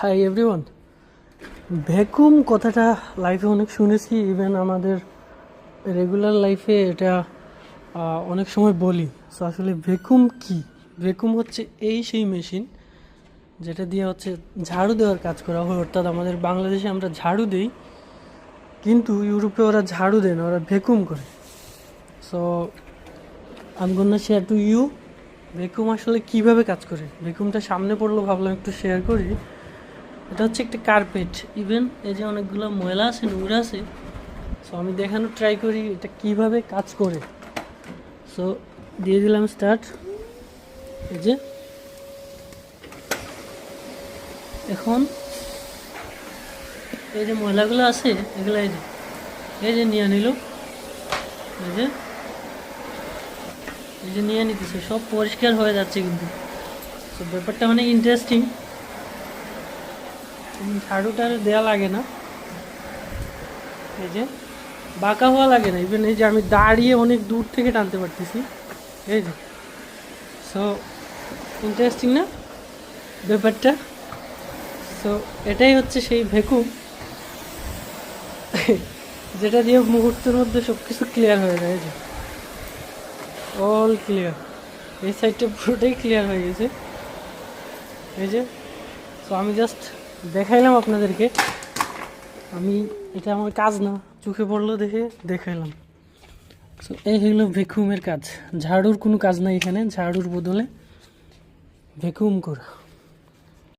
Hi everyone vacuum কথাটা লাইফে অনেক শুনেছি ইভেন আমাদের রেগুলার লাইফে এটা অনেক সময় বলি। সো আসলে ভ্যাকুম কি? ভ্যাকুম হচ্ছে এই সেই মেশিন যেটা দিয়ে হচ্ছে ঝাড়ু দেওয়ার কাজ করা হয়। অর্থাৎ আমাদের বাংলাদেশে আমরা ঝাড়ু দিই, কিন্তু ইউরোপে ওরা ঝাড়ু দেয় না, ওরা ভ্যাকুম করে। সো আমি gonna share to you vacuum আসলে কীভাবে কাজ করে? ভ্যাকুমটা সামনে পড়ল, ভাবলাম একটু শেয়ার করি। এটা হচ্ছে একটা কার্পেট ইভেন এই যে অনেকগুলো ময়লা আছে, নোংরা আছে সো আমি দেখানোর ট্রাই করি এটা কীভাবে কাজ করে। সো দিয়ে দিলাম স্টার্ট এই যে। এখন এই যে ময়লাগুলো আছে, এগুলো এই যে এই যে নিয়ে নিল, এই যে এই যে নিয়ে নিতেছে, সব পরিষ্কার হয়ে যাচ্ছে কিন্তু। তো ব্যাপারটা অনেক ইন্টারেস্টিং ঝাড়ু টাড়ু দেওয়া লাগে না। এই যে, বাঁকা হওয়া লাগে না। ইভেন এই যে আমি দাঁড়িয়ে অনেক দূর থেকে টানতে পারতেছি। এই যে। সো ইন্টারেস্টিং না ব্যাপারটা? সো এটাই হচ্ছে সেই ভেকুম। যেটা দিয়ে মুহূর্তের মধ্যে সব কিছু ক্লিয়ার হয়ে যায় যে। অল ক্লিয়ার এই সাইডটা পুরোটাই ক্লিয়ার হয়ে গেছে। এই যে। তো আমি জাস্ট দেখাইলাম আপনাদেরকে। আমি, এটা আমার কাজ না, চোখে পড়ল দেখে দেখাইলাম। সো এই হলো ভ্যাকুমের কাজ। ঝাড়ুর কোনো কাজ নাই এখানে, ঝাড়ুর বদলে ভ্যাকুম করা।